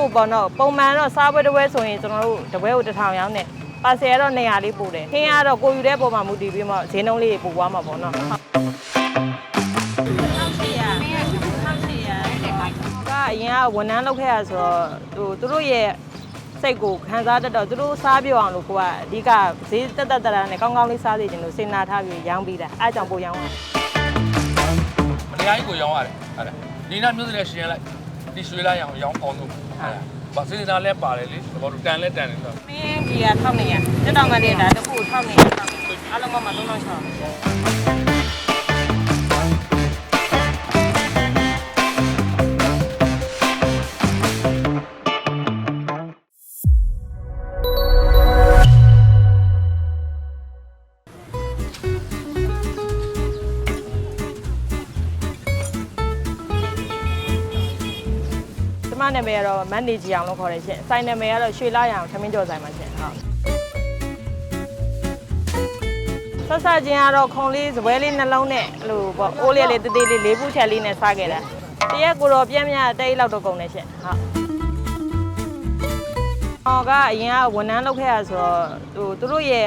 တို့ပေါ့နော်ပုံမှန်တော့စားပွဲတစ်ပွဲဆိုရင်ကျွန်တော်တို့တစ်ပွဲကိုတစ်ထောင်ရောင်းတယ်ပါဆယ်ကတော့200လေးပို့တယ်ခင်းကတော့ကိုယူတဲ့ပုံမှာမူတည်ပြီးမှဈေးနှုန်းလေးပို့သွားမှာပေါ့နော်ဟုတ်ကအရင်ကဝန်ထမ်းလုပ်ခဲ့ရဆိုတော့ဟိုသူတို့ရဲ့စိတ်ကိုခံစားတတ်တော့သူတို့စားပြောအောင်လို့ကိုကအဓိကဈေးတက်တက်တရာနဲ့ကောင်းကောင်းလေးစားစေချင်လို့စေနာထားပြီးရောင်းပြီးတာအားကြောင့်ပို့ရောင်းတာမတရားကြီးကိုရောင်းရတယ်ဟုတ်တယ်ဒီနာမျိုးစလဲရှင်လိုက်ဒီရွှေလိုက်အောင်ရောင်းအောင်လို့ဟုတ်တယ် ဘာစင်စာလဲပါတယ်လေဘာလို့တန်လဲတန်နေဆိုမင်းကြီးက1900တက်တောင်ကလေးဒါတစ်ခု1900အားလုံးမှ3600ကျမ နာမည်ကတော့မန်နေဂျီအောင်လို့ခေါ်တယ်ရှင်။ဆိုင်နာမည်ကတော့ရွှေလာရအောင်ထမင်းကြော်ဆိုင်ပါရှင်။ဟုတ်။ဆက်ဆက်ချင်းကတော့ခုံလေးစပွဲလေးနှလုံးနဲ့အဲ့လိုပေါ့အိုးလေးလေးတေးသေးလေးလေးပူးချက်လေးနဲ့စားခဲ့တာ။တရက်ကိုတော့ပြင်းပြတိတ်လောက်တော့ကုန်တယ်ရှင်။ဟုတ်။ဟောကအရင်ကဝန်ထမ်းလုပ်ခဲ့ရဆိုတော့ဟိုသူတို့ရဲ့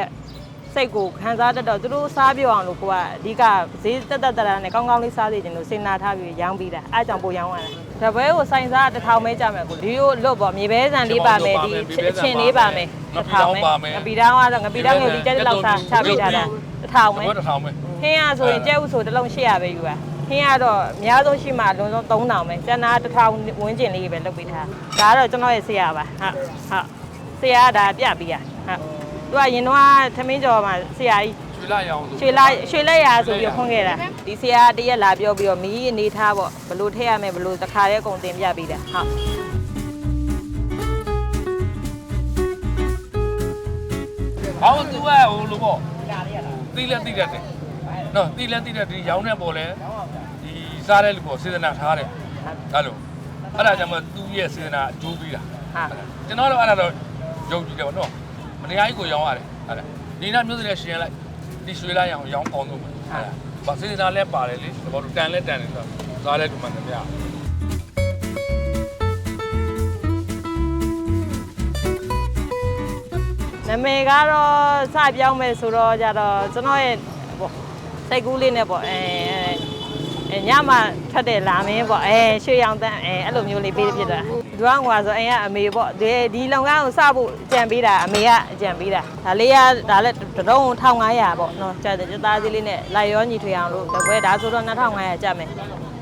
စိတ်ကိုခံစားတတ်တော့သူတို့စားပြောအောင်လို့ကိုကအဓိကဈေးတက်တက်တရာနဲ့ကောင်းကောင်းလေးစားစေချင်လို့စေနာထားပြီးရောင်းပြီးတာအားကြောင့်ပို့ရောင်းရတာတပွဲကိုစိုင်စားတစ်ထောင်ပဲကြမယ်ကိုဒီလိုလွတ်ပေါ့မြေပဲဆန်လေးပါမယ်ဒီအချင်းလေးပါမယ်တစ်ထောင်ပဲငပီတောင်းကတော့ငပီတောင်းကိုဒီကျက်လောက်စားချပေးထားတာတစ်ထောင်ပဲဘာတစ်ထောင်ပဲခင်းရဆိုရင်ကျဲဥဆိုတစ်လုံး800ပဲယူတာခင်းရတော့အများဆုံးရှိမှအလုံးစုံ3000ပဲကျန်တာတစ်ထောင်ဝန်းကျင်လေးပဲလုပ်ပေးထားဒါကတော့ကျွန်တော်ရဲ့ဆရာပါဟုတ်ဟုတ်ဆရာကဒါပြပေးရဟုတ် သူကရင်တော့ထမင်းကြော်မှာဆရာကြီးရွှေလိုက်အောင်ဆိုရွှေလိုက်ရွှေလက်ရာဆိုပြီးဖွင့်ခဲ့တာဒီဆရာတရက်လာပြောပြီးတော့မီးအနေထားပေါ့ဘလို့ထည့်ရမယ်ဘလို့တခါတည်းအကုန်တင်ပြပေးတာဟုတ်ဘာလို့ तू ကဟိုလိုပေါ့တီးလက်တီးလက်တယ်နော်တီးလက်တီးလက်ဒီရောင်းတဲ့ပေါ်လဲဒီစားတဲ့လူပေါ့စေတနာထားတယ်အဲ့လိုအဲ့ဒါကြောင့်မသူ့ရဲ့စေတနာအကျိုးပေးတာဟုတ်ကျွန်တော်တို့အဲ့ဒါတော့ယုံကြည်တယ်ဗောနော် မတရားကြီးကိုရောင်းရတယ်ဟုတ်တယ်ဒီနာမျိုးစလဲရှင်လိုက်ဒီရွှေလိုက်အောင်ရောင်းအောင်လို့ဟုတ်တယ်ဘာစင်စာလဲပါတယ်လေဘာလို့တန်လဲတန်နေဆိုစားလဲဒီမှာလည်းမရနာမည်ကတော့စပြောင်းမယ်ဆိုတော့ကြတော့ကျွန်တော်ရဲ့ပေါ့စိတ်ကူးလေးနဲ့ပေါ့အဲအဲညမှာထွက်တဲ့လာမင်းပေါ့အဲရွှေရောင်တန်းအဲအဲ့လိုမျိုးလေးပေးဖြစ်တာ ဒွမ်းကွာဆိုအိမ်ကအမေပေါ့ဒီဒီလုံကန်းကိုစဖို့ကြံပေးတာအမေကအကြံပေးတာဒါလေးကဒါလည်းတတုံး1500ပေါ့နော်ကျတဲ့ကျသားစီးလေးနဲ့လိုက်ရောညီထွေအောင်လို့တပွဲဒါဆိုတော့2500ကျမယ်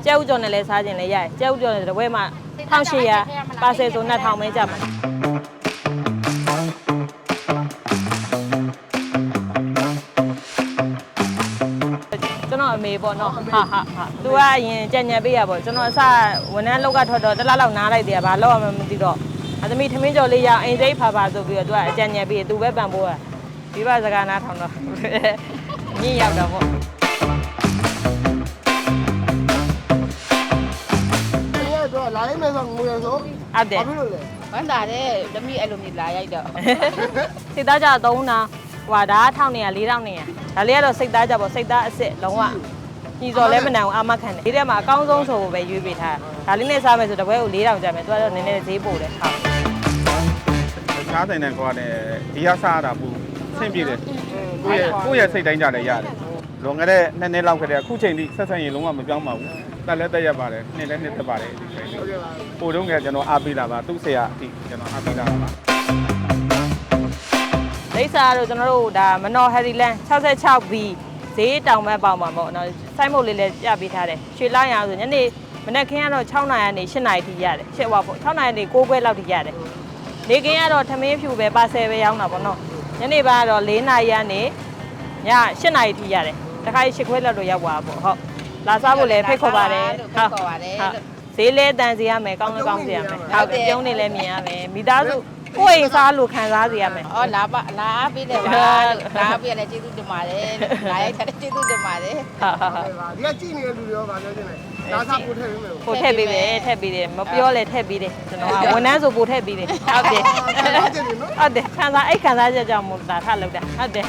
ကျဲဥကျော်နဲ့လည်းစားခြင်းလည်းရတယ်ကျဲဥကျော်နဲ့တပွဲမှာ1800ပါဆယ်ဆို2000ပဲကျမှာကျွ မေပေါ့နော်ဟာဟာဟာသူကအရင်ကြံ့ညံပေးရပေါ့ကျွန်တော်အစဝန်ထမ်းလောက်ကထွက်တော့တစ်လားလောက်နားလိုက်တယ်ဘာလို့မှမသိတော့အသမီးထမင်းကြော်လေးရအောင်အိမ်စိတ်ဖာဖာဆိုပြီးတော့သူကအကြံ့ညံပေးသူပဲပံပိုးတာဒီဘစကားနားထောင်တော့ညင်ရောက်တော့ပေါ့ဒီကတော့လာရင်မယ်ဆိုငွေရဆိုအတဲ့ဘာဖြစ်လို့လဲဝမ်းသာတယ်သမီးအဲ့လိုမျိုးလာရိုက်တော့စိတ်သားကြသုံးတာ ဟွာဒါက1900 4000ဒါလေးကတော့စိတ်သားကြပေါ့စိတ်သားအစ်စ်လုံးဝညီစော်လဲမနံအောင်အာမခံတယ်ဒီထဲမှာအကောင်းဆုံးဆိုပဲရွေးပေးထားဒါလေးနဲ့စားမယ်ဆိုတပွဲကို4000ကျမယ်သူကတော့နည်းနည်းဈေးပို့တယ်ဟုတ်ကားဆိုင်နဲ့ကွာနဲ့ဒီရစားရတာပူဆင့်ပြေတယ်ကိုယ့်ရဲ့ကိုယ့်ရဲ့စိတ်တိုင်းကြလည်းရတယ်လွန်ခဲ့တဲ့နှစ်နှစ်လောက်ကတည်းကအခုချိန်ထိဆက်ဆံရေးလုံးဝမပြောင်းပါဘူးတက်လည်းတက်ရပါတယ်နှစ်လည်းနှစ်သက်ပါတယ်ဒီချိန်လေးဟုတ်ကဲ့ပါပို့တော့ကကျွန်တော်အားပေးတာပါသူ့ဆရာအထိကျွန်တော်အားပေးတာပါ လိပ်စာကတော့ကျွန်တော်တို့ဒါမနော်ဟယ်ရီလန် 66B ဈေးတောင်ဘက်ပေါင်မှာပေါ့နော်စိုင်းမုတ်လေးလည်းပြပေးထားတယ်ရွှေလာရအောင်ဆိုညနေမနေ့ခင်းကတော့6နာရီကနေ8နာရီထိရတယ်ရှစ်ဝါပေါ့6နာရီနေ9ခွဲလောက်ထိရတယ်နေခင်းကတော့ထမင်းဖြူပဲပါဆယ်ပဲရောင်းတာပေါ့နော်ညနေပိုင်းကတော့4နာရီကနေည8နာရီထိရတယ်တခါ8ခွဲလောက်တော့ရောက်သွားပေါ့ဟုတ်လာစားဖို့လည်းဖိတ်ခေါ်ပါတယ်ဈေးလဲတန်စီရမယ်ကောင်းလည်းကောင်းစီရမယ်ဟုတ်ကဲ့ပြုံးနေလည်းမြင်ရမယ်မိသားစု ကိုယ်အိမ်စားလို့ခံစားစီရမယ်အော်လာပါလာအားပေးတယ်ပါလာအားပေးရလဲကျေးဇူးတင်ပါတယ်လာရိုက်တယ်ကျေးဇူးတင်ပါတယ်ဟာဟာဟာဒီကကြည့်နေတဲ့လူတွေရောဗာပြောချင်တယ်ဒါစားပို့ထည့်ပေးမယ်ပို့ထည့်ပေးတယ်ထည့်ပေးတယ်မပြောလဲထည့်ပေးတယ်ကျွန်တော်ကဝန်ထမ်းဆိုပို့ထည့်ပေးတယ်ဟုတ်တယ်ဟုတ်တယ်ခံစားအဲ့ခံစားချက်ကြောင့်မို့ဒါထလောက်တာဟုတ်တယ်